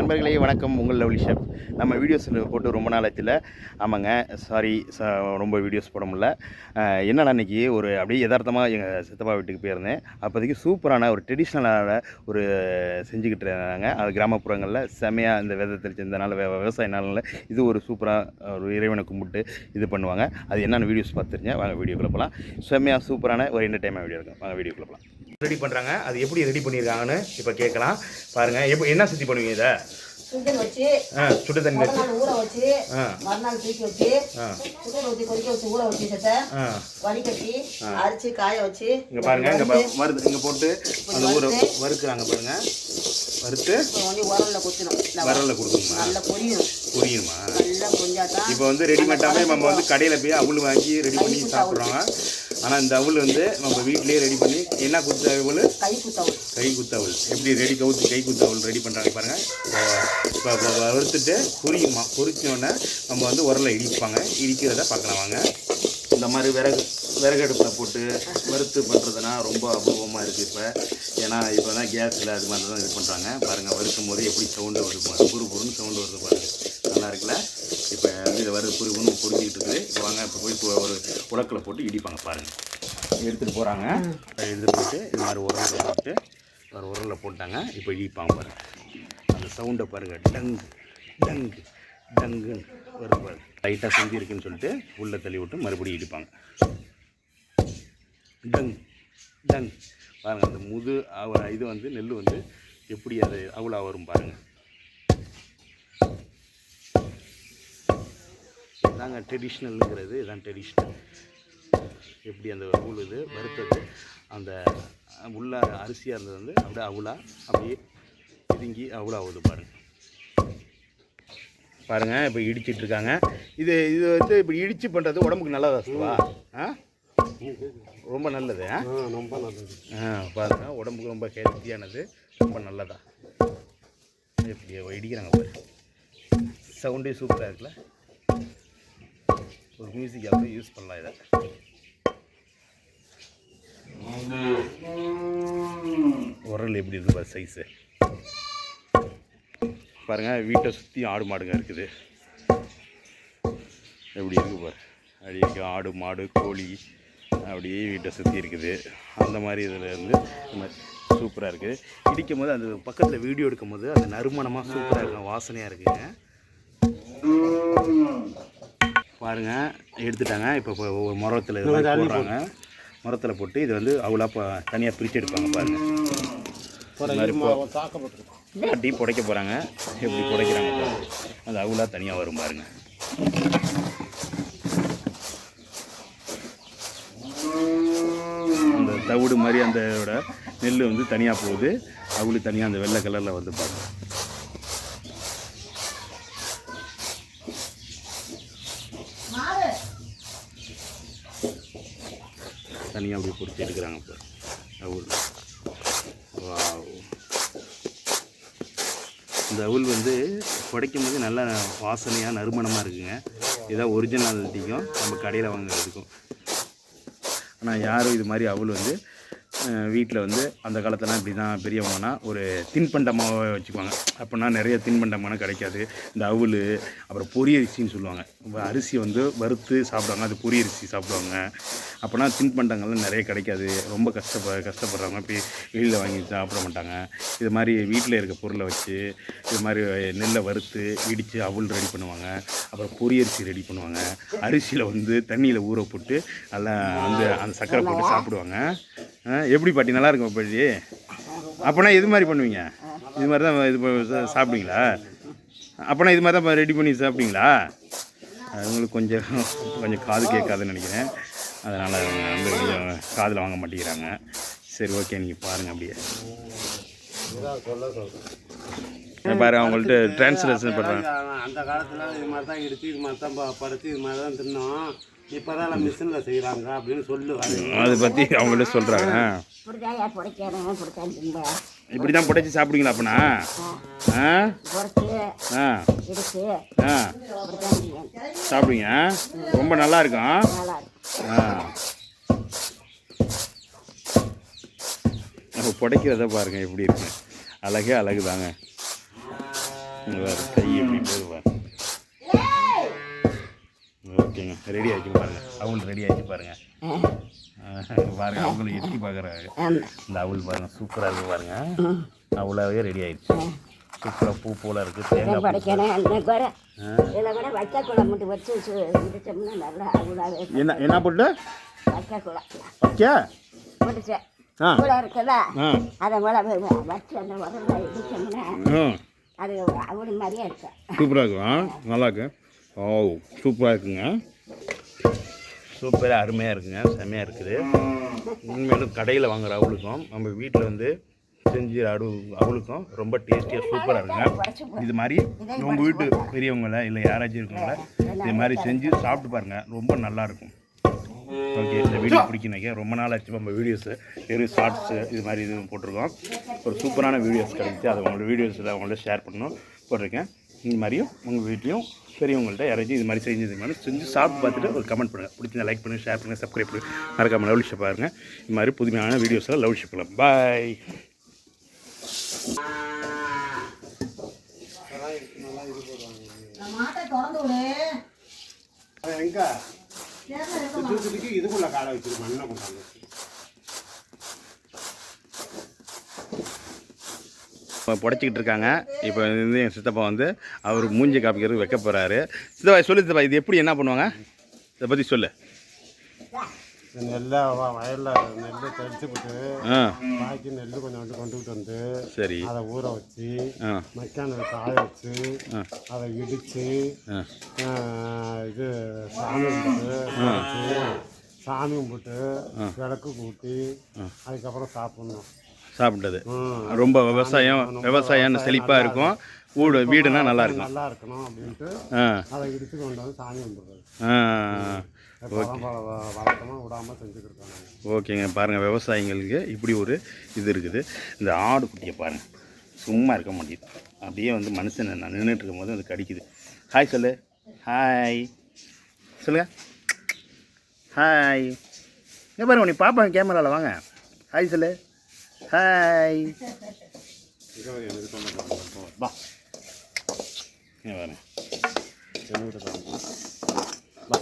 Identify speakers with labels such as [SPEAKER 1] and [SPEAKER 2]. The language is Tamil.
[SPEAKER 1] நண்பர்களே வணக்கம். உங்கள் லவ்லி ஷெஃப். நம்ம வீடியோஸ் போட்டு ரொம்ப நாளத்தில் ஆமாங்க. சாரி ரொம்ப வீடியோஸ் போட முடியல. அஹ், என்னன்னா ஒரு அப்படியே யதார்த்தமாக எங்கள் சித்தப்பா வீட்டுக்கு போயிருந்தேன். அப்போதைக்கு சூப்பரான ஒரு ட்ரெடிஷ்னலான ஒரு செஞ்சுக்கிட்டு இருந்தாங்க. அது கிராமப்புறங்களில் செமையாக இந்த விதத்தில் செஞ்சனால விவசாய நாளில் இது ஒரு சூப்பராக ஒரு இறைவனை கும்பிட்டு இது பண்ணுவாங்க. அது என்னென்ன வீடியோஸ் பார்த்துருங்க வாங்க வீடியோக்குள்ளே போகலாம் செம்மையாக சூப்பரான ஒரு என்டர்டைன்மெண்ட் வீடியோ இருக்கும் வாங்க வீடியோக்குள்ளே போகலாம் ரெடி பண்ணுறாங்க அது எப்படி ரெடி பண்ணியிருக்காங்கன்னு இப்போ கேட்கலாம். பாருங்கள் எப்போ என்ன சுற்றி பண்ணுவீங்க இதை?
[SPEAKER 2] வச்சு
[SPEAKER 1] ஆ சுடு தண்ணி வச்சு.
[SPEAKER 2] ஊற வச்சு மறுநாள் தூக்கி வச்சு
[SPEAKER 1] ஆ.
[SPEAKER 2] சுடுதண்ணி ஊற்றி கொதிக்க வச்சு ஊற வச்சு சத்த
[SPEAKER 1] ஆ.
[SPEAKER 2] வடிகட்டி அரிச்சு காய வச்சு
[SPEAKER 1] இங்கே பாருங்க இங்கே வருது இங்கே போட்டு அந்த ஊரை வறுக்குறாங்க பாருங்க. வறுத்து
[SPEAKER 2] வந்து உரல்ல கொத்தணும். இந்த
[SPEAKER 1] வரலில் கொடுக்கணுமா?
[SPEAKER 2] நல்லா பொரியணும்.
[SPEAKER 1] புரியுமா
[SPEAKER 2] நல்லா பொரிஞ்சாதான்
[SPEAKER 1] இப்போ வந்து ரெடிமேட்டாகவே நம்ம வந்து கடையில் போய் அவுள் வாங்கி ரெடி பண்ணி சாப்பிட்றோங்க ஆனால் இந்த அவுள் வந்து நம்ம வீட்டிலேயே ரெடி பண்ணி என்ன குத்த அவுள்
[SPEAKER 2] கை குத்தவும்
[SPEAKER 1] கை குத்த அவுள் எப்படி ரெடி கவுத்து கை குத்த அவுள் ரெடி பண்ணுறாங்க பாருங்கள் இப்போ வறுத்துட்டு பொரியுமா? பொரிச்சோடனே நம்ம வந்து உரலை இடிப்பாங்க. இடிக்கிறத பார்க்கலாம் வாங்க. இந்த மாதிரி விறகு விறகு அடுப்பில் போட்டு வறுத்து பண்ணுறதுனா ரொம்ப அபூர்வமாக இருக்குது இப்போ. ஏன்னா இப்போ தான் கேஸில் அது மாதிரி தான் இது பண்ணுறாங்க பாருங்கள் வறுக்கும் போது எப்படி சவுண்டு வருது பாருங்க. புரு புருன்னு சவுண்டு வருது பாருங்கள் நல்லா இருக்குல்ல? இப்போ வந்து இதை வறு புரு புருன்னு புரிஞ்சிக்கிட்டு இருக்குது. இப்போ வாங்க இப்போ போய் இப்போ ஒரு உலக்கில் போட்டு இடிப்பாங்க பாருங்கள் எடுத்துகிட்டு போகிறாங்க எடுத்துகிட்டு போட்டு இது மாதிரி உரலில் போட்டு ஒரு உரலில் போட்டாங்க. இப்போ இடிப்பாங்க பாருங்கள் அந்த சவுண்டை பாருங்கள் டங்கு டங்கு டங்குன்னு. வரும் லைட்டாக செஞ்சு இருக்குன்னு சொல்லிட்டு உள்ளே தள்ளி விட்டு மறுபடியும் இடிப்பாங்க. Tongue tongue. பாருங்கள் அந்த முது அவ- இது வந்து நெல் வந்து எப்படி அது அவ்வளோ வரும் பாருங்கள் இதாங்க ட்ரெடிஷ்னலுங்கிறது இதான் ட்ரெடிஷ்னல் எப்படி அந்த உழுது வறுத்தது அந்த உள்ள அரிசியாக இருந்தது வந்து அப்படியே அவுளா அப்படியே பிதுங்கி அவ்வளோ ஆகுது பாருங்கள் பாருங்கள் இப்போ இடிச்சிட்டு இருக்காங்க இது இது வந்து இப்போ இடிச்சு பண்ணுறது உடம்புக்கு நல்லதா சுவா ஆ? ரொம்ப நல்லது ஆ?
[SPEAKER 3] ரொம்ப நல்லது.
[SPEAKER 1] ஆ பாருங்க உடம்புக்கு ரொம்ப ஹெல்த்தியானது ரொம்ப நல்லதா? எப்படி இடிக்கிறாங்க பாரு. சவுண்டே சூப்பராக இருக்குல்ல? ஒரு மியூசிக் அப்படியே யூஸ் பண்ணலாம் இதை. உரல் எப்படி இருக்கு பாரு சைஸு பாருங்க வீட்டை சுற்றி ஆடு மாடுங்க இருக்குது. எப்படி இருக்கு பாரு. அப்படி இருக்கு ஆடு மாடு கோழி அப்படியே வீட்டை சுற்றி இருக்குது. அந்த மாதிரி இதில் இருந்து சூப்பராக இருக்குது. இடிக்கும் போது அந்த பக்கத்தில் வீடியோ எடுக்கும் போது அந்த நறுமணமாக சூப்பராக இருக்கும் வாசனையாக இருக்குங்க. பாருங்க எடுத்துட்டாங்க. இப்போ ஒரு மரத்தில் போடுறாங்க. மரத்தில் போட்டு இது வந்து அவ்வளோ தனியாக பிரித்து எடுப்பாங்க பாருங்கள்
[SPEAKER 3] தாக்கப்பட்டிருக்கும்
[SPEAKER 1] கட்டி புடைக்க போகிறாங்க எப்படி புடைக்கிறாங்க. அது அவ்வளோ தனியாக வரும் பாருங்க. அந்த தவிடு மாதிரி அந்த நெல் வந்து தனியாக போகுது. அவ்வளோ தனியாக அந்த வெள்ளை கலரில் வந்து பாருங்க. தனியாக அப்படி பிடிச்சி எடுக்கிறாங்க இப்போ அவுள் இந்த அவுள் வந்து புடைக்கும் போது நல்ல வாசனையாக நறுமணமாக இருக்குங்க. இதான் ஒரிஜினாலிட்டிக்கும் நம்ம கடையில் வாங்குறதுக்கும். ஆனால் யாரும் இது மாதிரி அவுள் வந்து வீட்டில் வந்து அந்த காலத்துலாம் இப்படி தான் பெரியவங்கன்னா ஒரு தின்பண்டமாக வச்சுக்குவாங்க. அப்படின்னா நிறைய தின்பண்டமான கிடைக்காது. இந்த அவுள் அப்புறம் பொரிய அரிசின்னு சொல்லுவாங்க. வ- அரிசி வந்து வறுத்து சாப்பிடுவாங்க. அது பொரிய அரிசி சாப்பிடுவாங்க. அப்போனா தின்பண்டங்கள்லாம் நிறைய கிடைக்காது. ரொம்ப கஷ்டப்ப கஷ்டப்படுறவங்க போய் வெளியில் வாங்கி சாப்பிட மாட்டாங்க. இது மாதிரி வீட்டில் இருக்க பொருளை வச்சு இது மாதிரி நெல்லை வறுத்து இடித்து அவுள் ரெடி பண்ணுவாங்க. அப்புறம் பொரிய அரிசி ரெடி பண்ணுவாங்க. அரிசியில் வந்து தண்ணியில் ஊற போட்டு நல்லா வந்து அந்த சக்கரை போட்டு சாப்பிடுவாங்க. எப்படி பாட்டி? நல்லா இருக்கும் பாட்டி? அப்போனா இது மாதிரி பண்ணுவீங்க? இது மாதிரி தான் இது சாப்பிடுவீங்களா? அப்போனா இது மாதிரி தான் ரெடி பண்ணி சாப்பிடுவீங்களா? அது உங்களுக்கு கொஞ்சம் கொஞ்சம் காது கேட்காதுன்னு நினைக்கிறேன். அதனால் வந்து கொஞ்சம் காதில் வாங்க மாட்டேங்கிறாங்க. சரி ஓகே நீங்கள் பாருங்கள் அப்படியே. பாரு அவங்கள்ட்ட டிரான்ஸ்லேஷன் பண்ணுறாங்க
[SPEAKER 3] அந்த காலத்துல இது மாதிரி தான் இடிச்சு இது மாதிரி தான் படுத்து இது மாதிரி தான் தின்னோம். இப்போதான் மிஷினில் செய்கிறாங்க அப்படின்னு சொல்லுவாரு
[SPEAKER 1] அதை பற்றி அவங்கள்ட்ட சொல்கிறாங்க இப்படி தான் புடைச்சி சாப்பிடுவீங்களா அப்போனா? ஆ.
[SPEAKER 2] புடைச்சி
[SPEAKER 1] ஆ. ஆ. சாப்பிடுவீங்க? ரொம்ப நல்லா இருக்கும் ஆ. அப்போ புடைக்கிறத பாருங்க எப்படி இருக்கு. அழகே அழகு தாங்க கை எப்படி போகுது ரெடி ஆகிச்சு பாருங்க. அவள் ரெடி ஆகிச்சு பாருங்க. ஆஹ், பாருங்க அவங்களும் எட்டி பார்க்குறாங்க இந்த அவள் பாருங்க சூப்பராக இருக்கு பாருங்க. அவளாவே ரெடி ஆயிடுச்சு. சூப்பராக பூ போல இருக்கு தேங்காய்.
[SPEAKER 2] படைக்கணும் இன்னைக்கு கூட. இதில் கூட வைக்கக்குளம் மட்டும் வச்சு இடிச்சோம்னா நல்லா அவ்வளோவே
[SPEAKER 1] என்ன என்ன போட்டு?
[SPEAKER 2] வைக்கக்குளம்
[SPEAKER 1] வைக்க
[SPEAKER 2] முடிச்சு
[SPEAKER 1] ஆ.
[SPEAKER 2] கூட இருக்குதா?
[SPEAKER 1] ஆ.
[SPEAKER 2] அதை வ- வச்சு அந்த உரல்ல இடிச்சோம்னா அது அவ்வளோ மாதிரியே இருக்கும்.
[SPEAKER 1] சூப்பராக இருக்கும் ஆ? நல்லா இருக்கு. ஓ சூப்பராக இருக்குங்க. சூப்பராக அருமையாக இருக்குங்க செம்மையாக இருக்குது. உண்மையிலும் கடையில் வாங்குற அவளுக்கும் நம்ம வீட்டில் வந்து செஞ்சு அடு அவளுக்கும் ரொம்ப டேஸ்டியாக சூப்பராக இருக்குங்க. இது மாதிரி உங்கள் வீட்டு பெரியவங்கள இல்லை யாராச்சும் இருக்கவங்கள இது மாதிரி செஞ்சு சாப்பிட்டு பாருங்கள் ரொம்ப நல்லா இருக்கும். ஓகே இந்த வீடியோ பிடிக்கினாக்க ரொம்ப நாள் ஆச்சு நம்ம வீடியோஸு வெறும் ஷார்ட்ஸு இது மாதிரி இது போட்டிருக்கோம். ஒரு சூப்பரான வீடியோஸ் கிடைச்சி அதை உங்களோட வீடியோஸில் அவங்கள்ட்ட ஷேர் பண்ணணும் போட்டிருக்கேன். இந்த மாதிரியும் உங்கள் வீட்லேயும் பெரியவங்கள்ட்ட யாராச்சும் இது மாதிரி செஞ்சது மாதிரி செஞ்சு சாப்பிட்டு பார்த்துட்டு ஒரு கமெண்ட் பண்ணுங்கள் பிடிச்சிருந்தா லைக் பண்ணுங்கள் ஷேர் பண்ணுங்கள் சப்ஸ்கிரைப் பண்ணுங்கள் மறக்காமல் லவ் ஷிப் பாருங்கள் இது மாதிரி புதுமையான வீடியோஸில் லவ் ஷிப்பில் பாய்
[SPEAKER 3] அது எங்க இதுக்குள்ள காலை வச்சிருக்கோம் என்ன கொண்டாந்து
[SPEAKER 1] புடச்சிக்கிட்டு இருக்காங்க. இப்போ வந்து என் சித்தப்பா வந்து அவர் மூஞ்சி காப்பிக்கிறதுக்கு வைக்க போகிறாரு சித்தப்பா சொல்லு சித்தப்பா இது எப்படி என்ன பண்ணுவாங்க? இதை பற்றி சொல்லு.
[SPEAKER 3] நெல்லை வயலில் நெல் தெளிச்சு விட்டு பாக்கி நெல் கொஞ்சம் வந்து கொண்டுகிட்டு வந்து
[SPEAKER 1] சரி.
[SPEAKER 3] அதை ஊற வச்சு மக்கான காய வச்சு. அதை இடித்து இது சாமி சாமி கும்பிட்டு விளக்கு கூட்டி அதுக்கப்புறம் சாப்பிட்ணும்.
[SPEAKER 1] சாப்பிட்டது. ரொம்ப விவசாயம் விவசாயம் செழிப்பாக இருக்கும். வீடு வீடுனா நல்லா இருக்கும்.
[SPEAKER 3] நல்லா இருக்கணும் அப்படின்ட்டு
[SPEAKER 1] ஆ.
[SPEAKER 3] அதை இடித்து கொண்டு வந்து சாமி கும்பிடுறது
[SPEAKER 1] ஆ
[SPEAKER 3] வழக்கமாக விடாமல் செஞ்சுக்கிட்டு இருக்காங்க
[SPEAKER 1] ஓகேங்க. பாருங்கள் விவசாயிங்களுக்கு இப்படி ஒரு இது இருக்குது. இந்த ஆடு குட்டியை பாருங்கள் சும்மா இருக்க மாட்டேங்குது. அப்படியே வந்து மனுஷன் நான் நின்றுட்டு இருக்கும்போது அது கடிக்குது. ஹாய் சொல்லு. ஹாய் சொல்லுங்க. ஹாய் இங்கே பாருங்க நீ பாப்பா கேமராவில் வாங்க. ஹாய் சொல்லு. ஹாய் வா வா